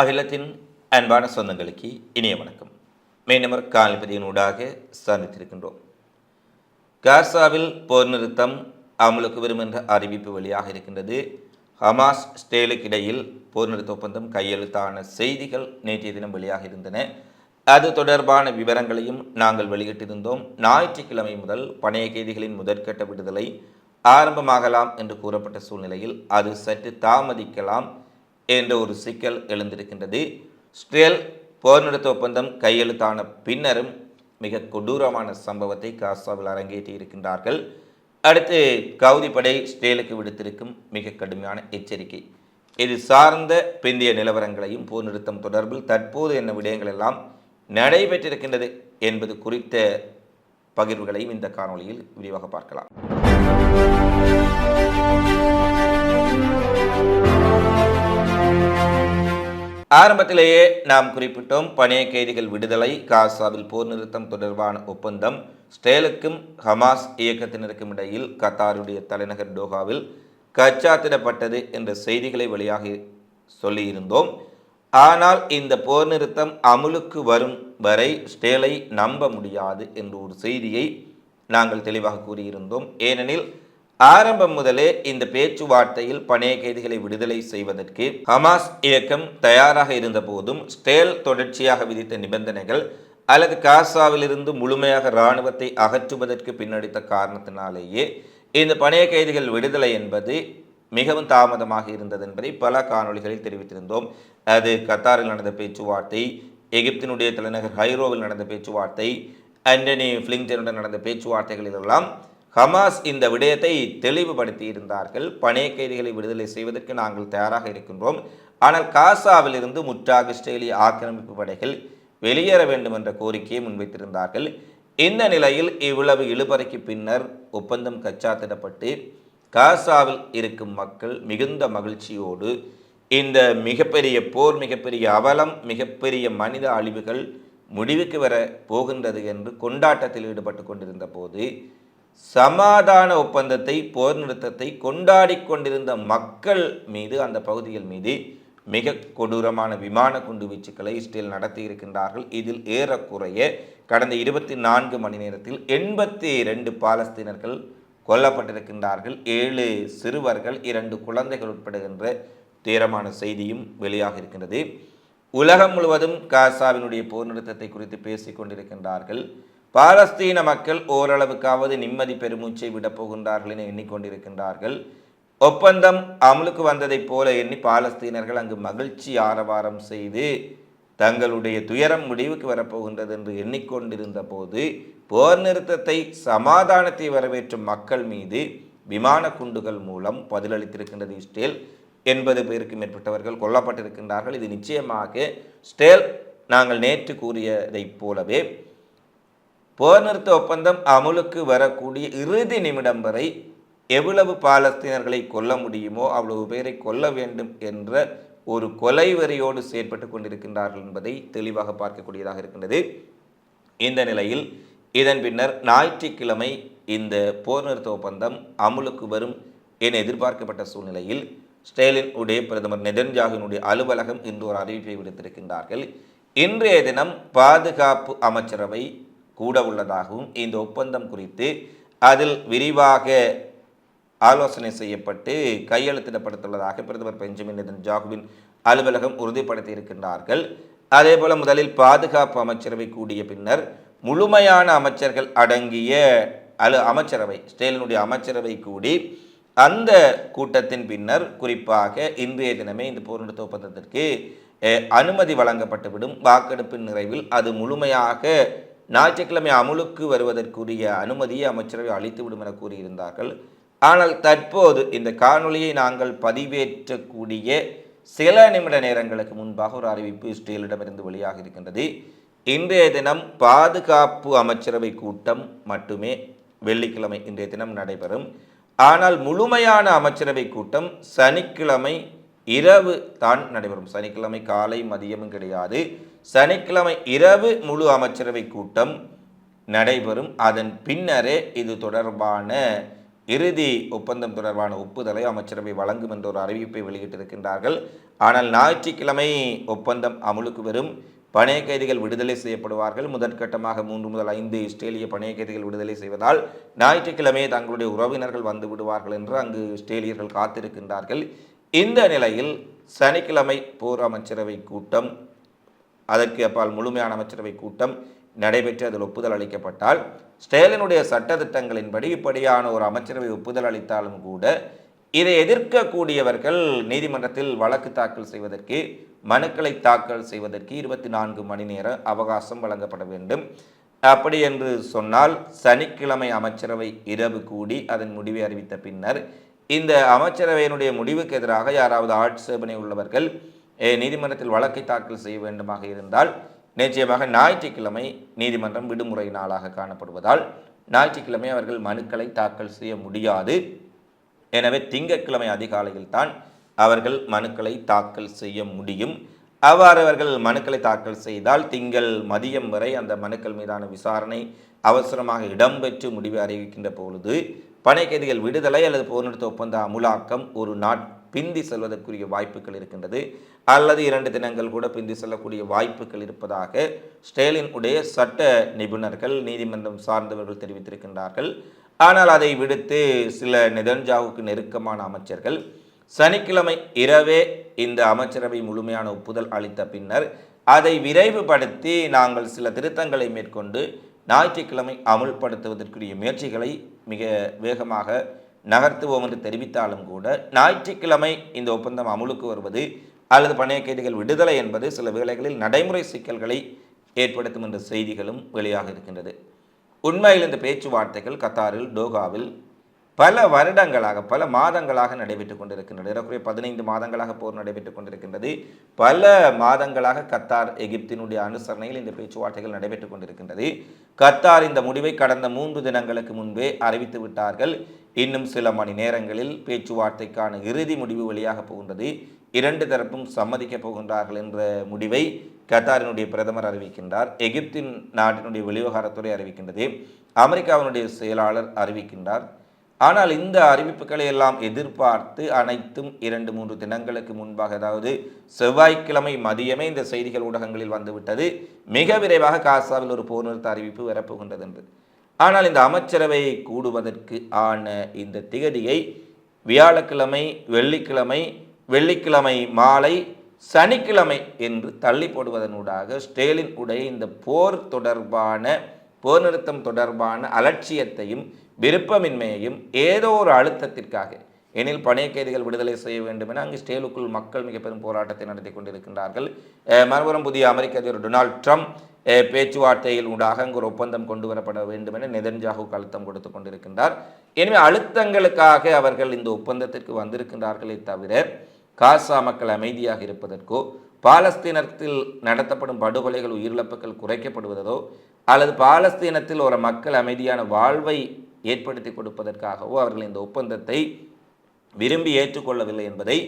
அகிலத்தின் அன்பான சொந்தங்களுக்கு இனிய வணக்கம். மீனவர் காலிபதியினூடாக சந்தித்திருக்கின்றோம். காசாவில் போர் நிறுத்தம் அமலுக்கு வரும் என்ற அறிவிப்பு வெளியாக இருக்கின்றது. ஹமாஸ் ஸ்டேலுக்கு இடையில் போர் நிறுத்த ஒப்பந்தம் கையெழுத்தான செய்திகள் நேற்றைய தினம் வெளியாக இருந்தன. அது தொடர்பான விவரங்களையும் நாங்கள் வெளியிட்டிருந்தோம். ஞாயிற்றுக்கிழமை முதல் பணைய கைதிகளின் முதற்கட்ட விடுதலை ஆரம்பமாகலாம் என்று கூறப்பட்ட சூழ்நிலையில் அது சற்று தாமதிக்கலாம். என்ற ஒரு சிக்கல் எழுந்திருக்கின்றது. ஸ்டேல் போர் நிறுத்த ஒப்பந்தம் கையெழுத்தான பின்னரும் மிக கொடூரமான சம்பவத்தை காசாவில் அரங்கேற்றி இருக்கின்றார்கள். அடுத்து கவுதி படை ஸ்டேலுக்கு விடுத்திருக்கும் மிக கடுமையான எச்சரிக்கை. இது சார்ந்த பிந்திய நிலவரங்களையும் போர் நிறுத்தம் தொடர்பில் தற்போது என்ன விடயங்கள் எல்லாம் நடைபெற்றிருக்கின்றது என்பது குறித்த பகிர்வுகளையும் இந்த காணொளியில் விரிவாக பார்க்கலாம். ஆரம்பத்திலேயே நாம் குறிப்பிட்டோம் பணைய கைதிகள் விடுதலை காசாவில் போர் நிறுத்தம் தொடர்பான ஒப்பந்தம் ஸ்டேலுக்கும் ஹமாஸ் இயக்கத்தினருக்கும் இடையில் கத்தாருடைய தலைநகர் டோஹாவில் கச்சாத்திடப்பட்டது என்ற செய்திகளை வெளியாகி சொல்லியிருந்தோம். ஆனால் இந்த போர் நிறுத்தம் அமுலுக்கு வரும் வரை ஸ்டேலை நம்ப முடியாது என்ற ஒரு செய்தியை நாங்கள் தெளிவாக கூறியிருந்தோம். ஏனெனில் ஆரம்பம் முதலே இந்த பேச்சுவார்த்தையில் பணைய கைதிகளை விடுதலை செய்வதற்கு ஹமாஸ் இயக்கம் தயாராக இருந்த போதும் ஸ்டேல் தொடர்ச்சியாக விதித்த நிபந்தனைகள் அல்லது காசாவிலிருந்து முழுமையாக இராணுவத்தை அகற்றுவதற்கு பின்னடித்த காரணத்தினாலேயே இந்த பணைய கைதிகள் விடுதலை என்பது மிகவும் தாமதமாக இருந்தது என்பதை பல காணொளிகளில் தெரிவித்திருந்தோம். அது கத்தாரில் நடந்த பேச்சுவார்த்தை எகிப்தினுடைய தலைநகர் ஹைரோவில் நடந்த பேச்சுவார்த்தை ஆண்டனி ஃபிளிங்டனுடன் நடந்த பேச்சுவார்த்தைகளிலெல்லாம் ஹமாஸ் இந்த விடயத்தை தெளிவுபடுத்தி இருந்தார்கள் பணைய கைதிகளை விடுதலை செய்வதற்கு நாங்கள் தயாராக இருக்கின்றோம். ஆனால் காசாவிலிருந்து முற்றாக இஸ்ரேலிய ஆக்கிரமிப்பு படைகள் வெளியேற வேண்டும் என்ற கோரிக்கையை முன்வைத்திருந்தார்கள். இந்த நிலையில் இவ்வளவு இழுபறைக்கு பின்னர் ஒப்பந்தம் கச்சாத்திடப்பட்டு காசாவில் இருக்கும் மக்கள் மிகுந்த மகிழ்ச்சியோடு இந்த மிகப்பெரிய போர் மிகப்பெரிய அவலம் மிகப்பெரிய மனித அழிவுகள் முடிவுக்கு வர போகின்றது என்று கொண்டாட்டத்தில் ஈடுபட்டு கொண்டிருந்த போது சமாதான ஒப்பந்தத்தை போர் நிறுத்தத்தை கொண்டாடி கொண்டிருந்த மக்கள் மீது அந்த பகுதிகள் மீது மிக கொடூரமான விமான குண்டுவீச்சுக்களை இஸ்ரேல் நடத்தி இருக்கின்றார்கள். இதில் ஏறக்குறைய கடந்த இருபத்தி நான்கு மணி நேரத்தில் எண்பத்தி இரண்டு பாலஸ்தீனர்கள் கொல்லப்பட்டிருக்கின்றார்கள். ஏழு சிறுவர்கள் இரண்டு குழந்தைகள் உட்படுகின்ற தீரமான செய்தியும் வெளியாக இருக்கின்றது. உலகம் முழுவதும் காசாவினுடைய போர் நிறுத்தத்தை குறித்து பேசிக் கொண்டிருக்கின்றார்கள். பாலஸ்தீன மக்கள் ஓரளவுக்காவது நிம்மதி பெருமூச்சை விடப் போகின்றார்கள் என எண்ணிக்கொண்டிருக்கின்றார்கள். ஒப்பந்தம் அமலுக்கு வந்ததைப் போல எண்ணி பாலஸ்தீனர்கள் அங்கு மகிழ்ச்சி ஆரவாரம் செய்து தங்களுடைய துயரம் முடிவுக்கு வரப்போகின்றது என்று எண்ணிக்கொண்டிருந்த போது போர் நிறுத்தத்தை சமாதானத்தை வரவேற்றும் மக்கள் மீது விமான குண்டுகள் மூலம் பதிலளித்திருக்கின்றது இஸ்ரேல் எண்பது பேருக்கு மேற்பட்டவர்கள் கொல்லப்பட்டிருக்கின்றார்கள். இது நிச்சயமாக ஸ்டேல் நாங்கள் நேற்று கூறியதைப் போலவே போர் நிறுத்த ஒப்பந்தம் அமுலுக்கு வரக்கூடிய இறுதி நிமிடம் வரை எவ்வளவு பாலஸ்தீனர்களை கொல்ல முடியுமோ அவ்வளவு பேரை கொல்ல வேண்டும் என்ற ஒரு கொலை வரியோடு செயற்பட்டு கொண்டிருக்கின்றார்கள் என்பதை தெளிவாக பார்க்கக்கூடியதாக இருக்கின்றது. இந்த நிலையில் இதன் பின்னர் ஞாயிற்றுக்கிழமை இந்த போர் நிறுத்த ஒப்பந்தம் அமுலுக்கு வரும் என எதிர்பார்க்கப்பட்ட சூழ்நிலையில் ஸ்டேலின் உடைய பிரதமர் நெதன்ஜாகினுடைய அலுவலகம் இன்று ஒரு அறிவிப்பை விடுத்திருக்கின்றார்கள். இன்றைய தினம் பாதுகாப்பு அமைச்சரவை கூட உள்ளதாகவும் இந்த ஒப்பந்தம் குறித்து அதில் விரிவாக ஆலோசனை செய்யப்பட்டு கையெழுத்திடப்பட்டுள்ளதாக பிரதமர் பெஞ்சமின் நெதன்ஜாகுவின் அலுவலகம் உறுதிப்படுத்தி இருக்கின்றார்கள் முதலில் பாதுகாப்பு அமைச்சரவை கூடிய பின்னர் முழுமையான அமைச்சர்கள் அடங்கிய அலு அமைச்சரவை ஸ்டேலினுடைய அமைச்சரவை கூடி அந்த கூட்டத்தின் பின்னர் குறிப்பாக இன்றைய தினமே இந்த போர் நிறுத்த ஒப்பந்தத்திற்கு அனுமதி வழங்கப்பட்டுவிடும். வாக்கெடுப்பின் நிறைவில் அது முழுமையாக ஞாயிற்றுக்கிழமை அமுலுக்கு வருவதற்குரிய அனுமதியை அமைச்சரவை அளித்துவிடும் என கூறியிருந்தார்கள். ஆனால் தற்போது இந்த காணொலியை நாங்கள் பதிவேற்றக்கூடிய சில நிமிட நேரங்களுக்கு முன்பாக ஒரு அறிவிப்பு இஸ்ரேலிடமிருந்து வெளியாக இருக்கின்றது. இன்றைய தினம் பாதுகாப்பு அமைச்சரவை கூட்டம் மட்டுமே வெள்ளிக்கிழமை இன்றைய தினம் நடைபெறும். ஆனால் முழுமையான அமைச்சரவை கூட்டம் சனிக்கிழமை இரவு தான் நடைபெறும். சனிக்கிழமை காலை மதியமும் கிடையாது. சனிக்கிழமை இரவு முழு அமைச்சரவை கூட்டம் நடைபெறும். அதன் பின்னரே இது தொடர்பான இறுதி ஒப்பந்தம் தொடர்பான ஒப்புதலை அமைச்சரவை வழங்கும் என்ற ஒரு அறிவிப்பை வெளியிட்டிருக்கின்றார்கள். ஆனால் ஞாயிற்றுக்கிழமை ஒப்பந்தம் அமுலுக்கு வரும். பணைய கைதிகள் விடுதலை செய்யப்படுவார்கள். முதற்கட்டமாக மூன்று முதல் ஐந்து இஸ்ரேலிய பணைய கைதிகள் விடுதலை செய்வதால் ஞாயிற்றுக்கிழமை தங்களுடைய உறவினர்கள் வந்து விடுவார்கள் என்று அங்கு இஸ்ரேலியர்கள் காத்திருக்கின்றார்கள். இந்த நிலையில் சனிக்கிழமை போர் அமைச்சரவை கூட்டம் அதற்கு அப்பால் முழுமையான அமைச்சரவை கூட்டம் நடைபெற்று அதில் ஒப்புதல் அளிக்கப்பட்டால் ஸ்டேலினுடைய சட்டத்திட்டங்களின்படி இப்படியான ஒரு அமைச்சரவை ஒப்புதல் அளித்தாலும் கூட இதை எதிர்க்கக்கூடியவர்கள் நீதிமன்றத்தில் வழக்கு தாக்கல் செய்வதற்கு மனுக்களை தாக்கல் செய்வதற்கு இருபத்தி நான்கு மணி நேரம் அவகாசம் வழங்கப்பட வேண்டும். அப்படி என்று சொன்னால் சனிக்கிழமை அமைச்சரவை இரவு கூடி அதன் முடிவை அறிவித்த பின்னர் இந்த அமைச்சரவையினுடைய முடிவுக்கு எதிராக யாராவது ஆட்சேபனை உள்ளவர்கள் நீதிமன்றத்தில் வழக்கை தாக்கல் செய்ய வேண்டுமாக இருந்தால் நிச்சயமாக ஞாயிற்றுக்கிழமை நீதிமன்றம் விடுமுறை நாளாக காணப்படுவதால் ஞாயிற்றுக்கிழமை அவர்கள் மனுக்களை தாக்கல் செய்ய முடியாது. எனவே திங்கட்கிழமை அதிகாலையில் தான் அவர்கள் மனுக்களை தாக்கல் செய்ய முடியும். அவ்வாறு அவர்கள் மனுக்களை தாக்கல் செய்தால் திங்கள் மதியம் வரை அந்த மனுக்கள் மீதான விசாரணை அவசரமாக இடம்பெற்று முடிவை அறிவிக்கின்ற பொழுது பனை கைதிகள் விடுதலை அல்லது போர் நிறுத்த ஒப்பந்த அமுலாக்கம் ஒரு நாட் பிந்தி செல்வதற்குரிய வாய்ப்புகள் இருக்கின்றது. அல்லது இரண்டு தினங்கள் கூட பிந்தி செல்லக்கூடிய வாய்ப்புகள் இருப்பதாக ஸ்டேலின் உடைய சட்ட நிபுணர்கள் நீதிமன்றம் சார்ந்தவர்கள் தெரிவித்திருக்கின்றார்கள். ஆனால் அதை விடுத்து சில நெதன்ஜாவுக்கு நெருக்கமான அமைச்சர்கள் சனிக்கிழமை இரவே இந்த அமைச்சரவை முழுமையான ஒப்புதல் அளித்த பின்னர் அதை விரைவுபடுத்தி நாங்கள் சில திருத்தங்களை மேற்கொண்டு ஞாயிற்றுக்கிழமை அமுல்படுத்துவதற்குரிய முயற்சிகளை மிக வேகமாக நகர்த்துவோம் என்று தெரிவித்தாலும் கூட ஞாயிற்றுக்கிழமை இந்த ஒப்பந்தம் அமுலுக்கு வருவது அல்லது பணைய கைதிகள் விடுதலை என்பது சில வேளைகளில் நடைமுறை சிக்கல்களை ஏற்படுத்தும் என்ற செய்திகளும் வெளியாக இருக்கின்றது. உண்மையில் இந்த பேச்சுவார்த்தைகள் கத்தாரில் டோகாவில் பல வருடங்களாக பல மாதங்களாக நடைபெற்றுக் கொண்டிருக்கின்றது. ஏறக்குறைய பதினைந்து மாதங்களாக போர் நடைபெற்றுக் கொண்டிருக்கின்றது. பல மாதங்களாக கத்தார் எகிப்தினுடைய அனுசரணையில் இந்த பேச்சுவார்த்தைகள் நடைபெற்றுக் கொண்டிருக்கின்றது. கத்தார் இந்த முடிவை கடந்த மூன்று தினங்களுக்கு முன்பே அறிவித்து விட்டார்கள். இன்னும் சில மணி நேரங்களில் பேச்சுவார்த்தைக்கான இறுதி முடிவு வெளியாக போகின்றது. இரண்டு தரப்பும் சம்மதிக்கப் போகின்றார்கள் என்ற முடிவை கத்தாரினுடைய பிரதமர் அறிவிக்கின்றார். எகிப்தின் நாட்டினுடைய வெளிவகாரத்துறை அறிவிக்கின்றது. அமெரிக்காவினுடைய செயலாளர் அறிவிக்கின்றார். ஆனால் இந்த அறிவிப்புகளை எல்லாம் எதிர்பார்த்து அனைத்தும் இரண்டு மூன்று தினங்களுக்கு முன்பாக அதாவது செவ்வாய்க்கிழமை மதியமே இந்த செய்திகள் ஊடகங்களில் வந்துவிட்டது. மிக விரைவாக காசாவில் ஒரு போர் நிறுத்த அறிவிப்பு வரப்போகின்றது என்று. ஆனால் இந்த அமைச்சரவை கூடுவதற்கு ஆன இந்த திகதியை வியாழக்கிழமை வெள்ளிக்கிழமை வெள்ளிக்கிழமை மாலை சனிக்கிழமை என்று தள்ளி போடுவதனூடாக ஸ்டேலின் உடைய இந்த போர் தொடர்பான போர் நிறுத்தம் தொடர்பான அலட்சியத்தையும் விருப்பமின்மையையும் ஏதோ ஒரு அழுத்தத்திற்காக எனில் பணைய கைதிகள் விடுதலை செய்ய வேண்டும் என அங்கு ஸ்டேலுக்குள் மக்கள் மிக பெரும் போராட்டத்தை நடத்தி கொண்டிருக்கின்றார்கள். மறுபுறம் புதிய அமெரிக்க அதிபர் டொனால்ட் ட்ரம்ப் பேச்சுவார்த்தையில் ஊடாக அங்கு ஒரு ஒப்பந்தம் கொண்டு வரப்பட வேண்டும் என நெதன்ஜாகுக்கு அழுத்தம் கொடுத்து கொண்டிருக்கின்றார். எனவே அழுத்தங்களுக்காக அவர்கள் இந்த ஒப்பந்தத்திற்கு வந்திருக்கின்றார்களே தவிர காசா மக்கள் அமைதியாக இருப்பதற்கோ பாலஸ்தீனத்தில் நடத்தப்படும் படுகொலைகள் உயிரிழப்புகள் குறைக்கப்படுவதோ அல்லது பாலஸ்தீனத்தில் ஒரு மக்கள் அமைதியான வாழ்வை ஏற்படுத்தி கொடுப்பதற்காகவோ அவர்கள் இந்த ஒப்பந்தத்தை விரும்பி ஏற்றுக்கொள்ளவில்லை என்பதை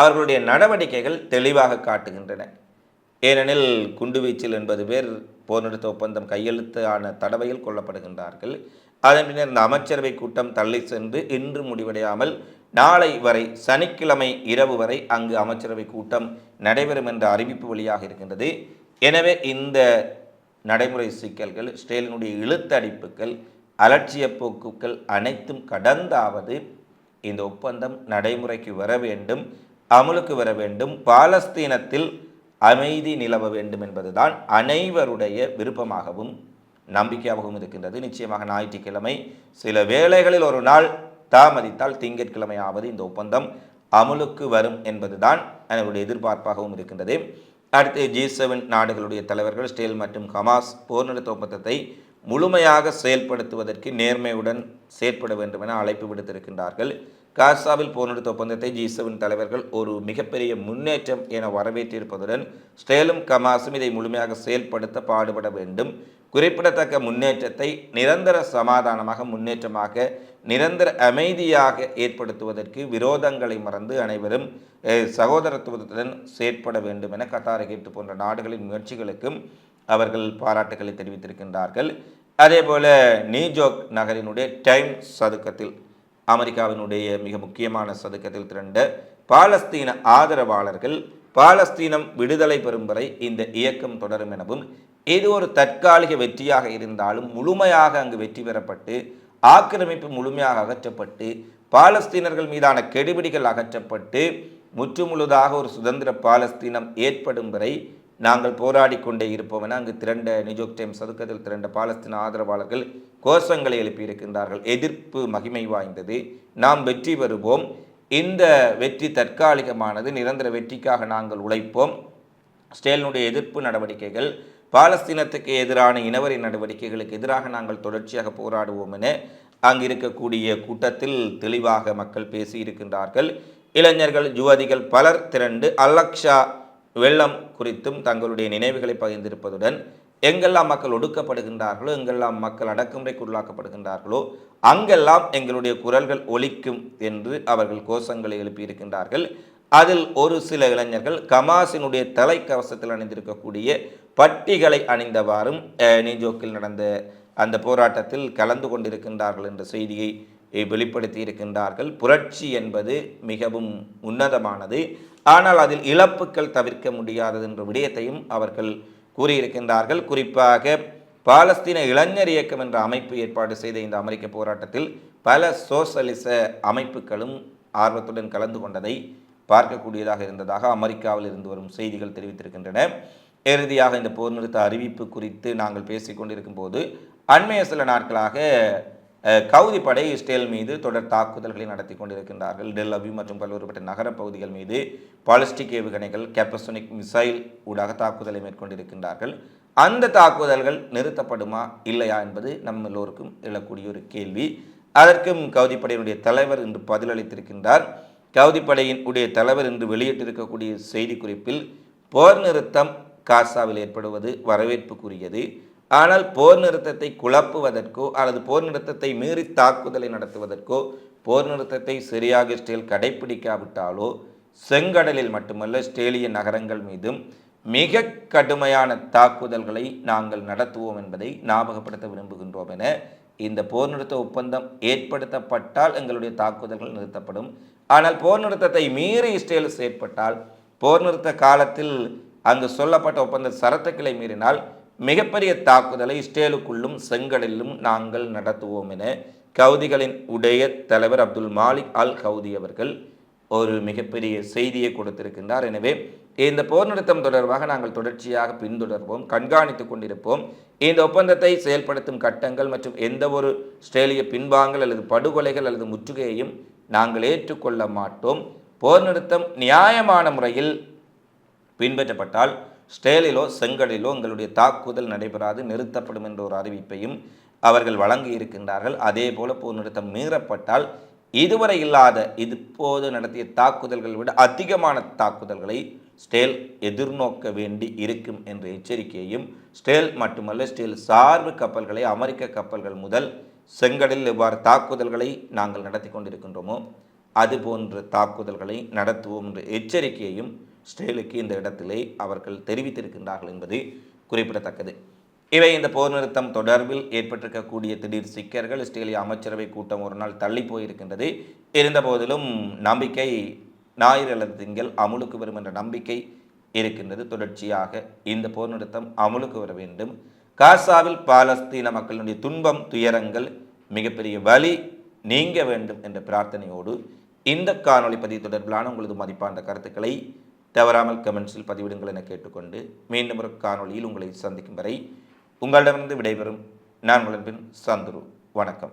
அவர்களுடைய நடவடிக்கைகள் தெளிவாக காட்டுகின்றன. ஏனெனில் குண்டுவீச்சில் எண்பது பேர் போர் நிறுத்த ஒப்பந்தம் கையெழுத்தான தடவையில் கொல்லப்படுகின்றார்கள். அதன் பின்னர் இந்த அமைச்சரவை கூட்டம் தள்ளி சென்று இன்று முடிவடையாமல் நாளை வரை சனிக்கிழமை இரவு வரை அங்கு அமைச்சரவை கூட்டம் நடைபெறும் என்ற அறிவிப்பு வெளியாக இருக்கின்றது. எனவே இந்த நடைமுறை சிக்கல்கள் ஸ்டேலினுடைய இழுத்தடிப்புகள் அலட்சிய போக்குகள் அனைத்தும் கடந்தாவது இந்த ஒப்பந்தம் நடைமுறைக்கு வர வேண்டும் அமுலுக்கு வர வேண்டும் பாலஸ்தீனத்தில் அமைதி நிலவ வேண்டும் என்பதுதான் அனைவருடைய விருப்பமாகவும் நம்பிக்கையாகவும் இருக்கின்றது. நிச்சயமாக ஞாயிற்றுக்கிழமை சில வேளைகளில் ஒரு நாள் தாமதித்தால் திங்கட்கிழமையாவது இந்த ஒப்பந்தம் அமுலுக்கு வரும் என்பதுதான் அவருடைய எதிர்பார்ப்பாகவும் இருக்கின்றது. அடுத்து ஜி செவன் நாடுகளுடைய தலைவர்கள் ஸ்டேல் மற்றும் ஹமாஸ் போர் நிறுத்த ஒப்பந்தத்தை முழுமையாக செயல்படுத்துவதற்கு நேர்மையுடன் செயற்பட வேண்டும் என அழைப்பு விடுத்திருக்கின்றார்கள். காசாவில் போர் நிறுத்த ஒப்பந்தத்தை ஜி செவன் தலைவர்கள் ஒரு மிகப்பெரிய முன்னேற்றம் என வரவேற்றிருப்பதுடன் ஸ்டேலும் கமாஸும் இதை முழுமையாக செயல்படுத்த பாடுபட வேண்டும். குறிப்பிடத்தக்க முன்னேற்றத்தை நிரந்தர சமாதானமாக முன்னேற்றமாக நிரந்தர அமைதியாக ஏற்படுத்துவதற்கு விரோதங்களை மறந்து அனைவரும் சகோதரத்துவத்துடன் செயற்பட வேண்டும் என கத்தார் எகிப்து போன்ற நாடுகளின் முயற்சிகளுக்கும் அவர்கள் பாராட்டுகளை தெரிவித்திருக்கின்றார்கள். அதேபோல நியூஜோக் நகரினுடைய டைம் சதுக்கத்தில் அமெரிக்காவினுடைய மிக முக்கியமான சதுக்கத்தில் திரண்ட பாலஸ்தீன ஆதரவாளர்கள் பாலஸ்தீனம் விடுதலை பெறும் வரை இந்த இயக்கம் தொடரும் எனவும் இது ஒரு தற்காலிக வெற்றியாக இருந்தாலும் முழுமையாக அங்கு வெற்றி பெறப்பட்டு ஆக்கிரமிப்பு முழுமையாக அகற்றப்பட்டு பாலஸ்தீனர்கள் மீதான கெடுபிடிகள் அகற்றப்பட்டு முற்றுமுழுதாக ஒரு சுதந்திர பாலஸ்தீனம் ஏற்படும் வரை நாங்கள் போராடி கொண்டே இருப்போம் என அங்கு திரண்ட நியூயோர்க் டைம்ஸ் சதுக்கத்தில் திரண்ட பாலஸ்தீன ஆதரவாளர்கள் கோஷங்களை எழுப்பியிருக்கின்றார்கள் எதிர்ப்பு மகிமை வாய்ந்தது. நாம் வெற்றி பெறுவோம். இந்த வெற்றி தற்காலிகமானது. நிரந்தர வெற்றிக்காக நாங்கள் உழைப்போம். ஸ்டேலினுடைய எதிர்ப்பு நடவடிக்கைகள் பாலஸ்தீனத்துக்கு எதிரான இனவரி நடவடிக்கைகளுக்கு எதிராக நாங்கள் தொடர்ச்சியாக போராடுவோம் என அங்கு இருக்கக்கூடிய கூட்டத்தில் தெளிவாக மக்கள் பேசியிருக்கின்றார்கள். இளைஞர்கள் யுவதிகள் பலர் திரண்டு அலக்ஷா வெள்ளம் குறித்தும் தங்களுடைய நினைவுகளை பகிர்ந்திருப்பதுடன் எங்கெல்லாம் மக்கள் ஒடுக்கப்படுகின்றார்களோ எங்கெல்லாம் மக்கள் அடக்குமுறைக்கு உள்ளாக்கப்படுகின்றார்களோ அங்கெல்லாம் எங்களுடைய குரல்கள் ஒலிக்கும் என்று அவர்கள் கோஷங்களை எழுப்பியிருக்கின்றார்கள். அதில் ஒரு சில இளைஞர்கள் கமாசினுடைய தலைக்கவசத்தில் அணிந்திருக்கக்கூடிய பட்டிகளை அணிந்தவாறும் நியூஜோக்கில் நடந்த அந்த போராட்டத்தில் கலந்து கொண்டிருக்கின்றார்கள் என்ற செய்தியை வெளிப்படுத்தி இருக்கின்றார்கள் புரட்சி என்பது மிகவும் உன்னதமானது. ஆனால் அதில் இழப்புக்கள் தவிர்க்க முடியாதது என்ற விடயத்தையும் அவர்கள் கூறியிருக்கின்றார்கள். குறிப்பாக பாலஸ்தீன இளைஞர் இயக்கம் என்ற அமைப்பு ஏற்பாடு செய்த இந்த அமெரிக்க போராட்டத்தில் பல சோசலிச அமைப்புகளும் ஆர்வத்துடன் கலந்து கொண்டதை பார்க்கக்கூடியதாக இருந்ததாக அமெரிக்காவில் இருந்து வரும் செய்திகள் தெரிவித்திருக்கின்றன. இறுதியாக இந்த போர் நிறுத்த அறிவிப்பு குறித்து நாங்கள் பேசிக் கொண்டிருக்கும் போது அண்மைய சில நாட்களாக கவுதி படை இஸ்ரேல் மீது தொடர் தாக்குதல்களை நடத்தி கொண்டிருக்கின்றார்கள். டெல் அபி மற்றும் பல்வேறுபட்ட நகரப் பகுதிகள் மீது பாலிஸ்டிக் ஏவுகணைகள் கேப்பசோனிக் மிசைல் ஊடாக தாக்குதலை மேற்கொண்டிருக்கின்றார்கள். அந்த தாக்குதல்கள் நிறுத்தப்படுமா இல்லையா என்பது நம்ம எல்லோருக்கும் எழக்கூடிய ஒரு கேள்வி. அதற்கும் கவுதிப்படையினுடைய தலைவர் இன்று பதிலளித்திருக்கின்றார். கவுதிப்படையின் உடைய தலைவர் இன்று வெளியிட்டிருக்கக்கூடிய செய்திக்குறிப்பில் போர் நிறுத்தம் காசாவில் ஏற்படுவது வரவேற்புக்குரியது. ஆனால் போர் நிறுத்தத்தை குழப்புவதற்கோ அல்லது போர் நிறுத்தத்தை மீறி தாக்குதலை நடத்துவதற்கோ போர் நிறுத்தத்தை சரியாக இஸ்ரேல் கடைப்பிடிக்காவிட்டாலோ செங்கடலில் மட்டுமல்ல இஸ்ரேலிய நகரங்கள் மீதும் மிக கடுமையான தாக்குதல்களை நாங்கள் நடத்துவோம் என்பதை ஞாபகப்படுத்த விரும்புகின்றோம் என இந்த போர் நிறுத்த ஒப்பந்தம் ஏற்படுத்தப்பட்டால் எங்களுடைய தாக்குதல்கள் நிறுத்தப்படும். ஆனால் போர் நிறுத்தத்தை மீறி இஸ்ரேல் செயற்பட்டால் போர் நிறுத்த காலத்தில் அங்கு சொல்லப்பட்ட ஒப்பந்த சரத்துக்களை மீறினால் மிகப்பெரிய தாக்குதலை இஸ்ரேலுக்குள்ளும் செங்கடலிலும் நாங்கள் நடத்துவோம் என கவுதிகளின் உடைய தலைவர் அப்துல் மாலிக் அல் கவுதி அவர்கள் ஒரு மிகப்பெரிய செய்தியை கொடுத்திருக்கின்றார். எனவே இந்த போர் நிறுத்தம் தொடர்பாக நாங்கள் தொடர்ச்சியாக பின்தொடர்வோம் கண்காணித்துக் கொண்டிருப்போம். இந்த ஒப்பந்தத்தை செயல்படுத்தும் கட்டங்கள் மற்றும் எந்த ஒரு இஸ்ரேலிய பின்வாங்கல் அல்லது படுகொலைகள் அல்லது முற்றுகையையும் நாங்கள் ஏற்றுக்கொள்ள மாட்டோம். போர் நிறுத்தம் நியாயமான முறையில் பின்பற்றப்பட்டால் ஸ்டேலிலோ செங்கலிலோ எங்களுடைய தாக்குதல் நடைபெறாது நிறுத்தப்படும் என்ற ஒரு அறிவிப்பையும் அவர்கள் வழங்கி இருக்கின்றார்கள். அதே போல போர் நிறுத்தம் மீறப்பட்டால் இதுவரை இல்லாத இப்போது நடத்திய தாக்குதல்களை விட அதிகமான தாக்குதல்களை ஸ்டேல் எதிர்நோக்க வேண்டி இருக்கும் என்ற எச்சரிக்கையையும் ஸ்டேல் மட்டுமல்ல ஸ்டேல் சார்பு கப்பல்களை அமெரிக்க கப்பல்கள் முதல் செங்கடலில் எவ்வாறு தாக்குதல்களை நாங்கள் நடத்தி கொண்டிருக்கின்றோமோ அது போன்ற தாக்குதல்களை நடத்துவோம் என்ற எச்சரிக்கையையும் ஸ்டேலுக்கு இந்த இடத்திலே அவர்கள் தெரிவித்திருக்கின்றார்கள் என்பது குறிப்பிடத்தக்கது. இவை இந்த போர் நிறுத்தம் தொடர்பில் ஏற்பட்டிருக்கக்கூடிய திடீர் சிக்கர்கள் இஸ்ரேலிய அமைச்சரவை கூட்டம் ஒரு நாள் தள்ளி போயிருக்கின்றது. இருந்தபோதிலும் நம்பிக்கை ஞாயிறு அல்லது திங்கள் அமுலுக்கு வரும் என்ற நம்பிக்கை இருக்கின்றது. தொடர்ச்சியாக இந்த போர் நிறுத்தம் அமுலுக்கு வர வேண்டும். காசாவில் பாலஸ்தீன மக்களுடைய துன்பம் துயரங்கள் மிகப்பெரிய வலி நீங்க வேண்டும் என்ற பிரார்த்தனையோடு இந்த காணொளி பதிவு தொடர்பிலான உங்களது மதிப்பான கருத்துக்களை தவறாமல் கமெண்ட்ஸில் பதிவிடுங்கள் என கேட்டுக்கொண்டு மீண்டும் ஒரு காணொளியில் உங்களை சந்திக்கும் வரை உங்களிடமிருந்து விடைபெறும் நான் உங்களின் சந்துரு. வணக்கம்.